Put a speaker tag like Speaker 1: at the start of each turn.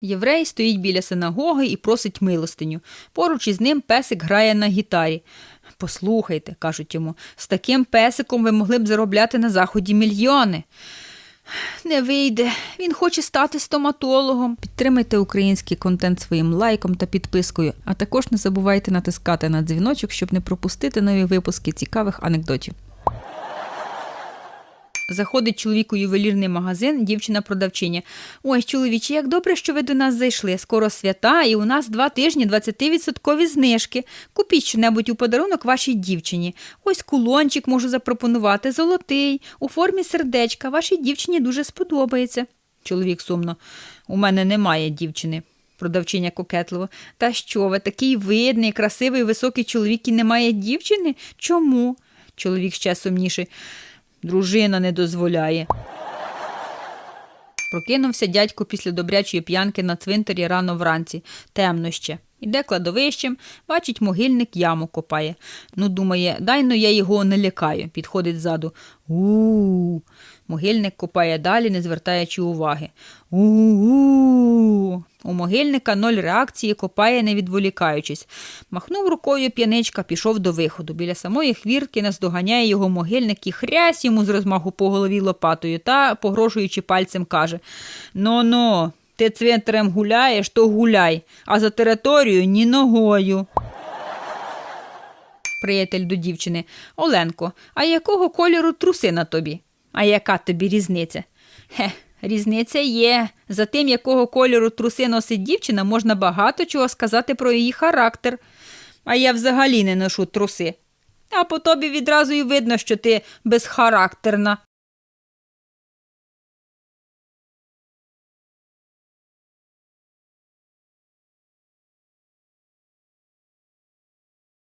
Speaker 1: Єврей стоїть біля синагоги і просить милостиню. Поруч із ним песик грає на гітарі. Послухайте, кажуть йому, з таким песиком ви могли б заробляти на заході мільйони. Не вийде. Він хоче стати стоматологом. Підтримайте український контент своїм лайком та підпискою, а також не забувайте натискати на дзвіночок, щоб не пропустити нові випуски цікавих анекдотів. Заходить чоловік у ювелірний магазин, дівчина-продавчиня. Ой, чоловіче, як добре, що ви до нас зайшли. Скоро свята, і у нас два тижні 20% знижки. Купіть щонебудь у подарунок вашій дівчині. Ось кулончик можу запропонувати, золотий, у формі сердечка. Вашій дівчині дуже сподобається. Чоловік сумно. У мене немає дівчини. Продавчиня кокетливо. Та що ви, такий видний, красивий, високий чоловік і немає дівчини? Чому? Чоловік ще сумніший. Дружина не дозволяє. Прокинувся дядько після добрячої п'янки на цвинтарі рано вранці. Темно ще. Іде кладовищем, бачить, могильник яму копає. Ну, думає, дай но я його не лякаю. Підходить ззаду. У. Могильник копає далі, не звертаючи уваги. У-у. У могильника ноль реакції копає, не відволікаючись. Махнув рукою п'яничка, пішов до виходу. Біля самої хвіртки наздоганяє його могильник і хрясь йому з розмаху по голові лопатою та, погрожуючи пальцем, каже: Ну-ну, ти цвинтарем гуляєш, то гуляй, а за територію ні ногою. Приятель до дівчини. Оленко, а якого кольору труси на тобі? А яка тобі різниця? Хе, різниця є. За тим, якого кольору труси носить дівчина, можна багато чого сказати про її характер. А я взагалі не ношу труси. А по тобі відразу й видно, що ти безхарактерна.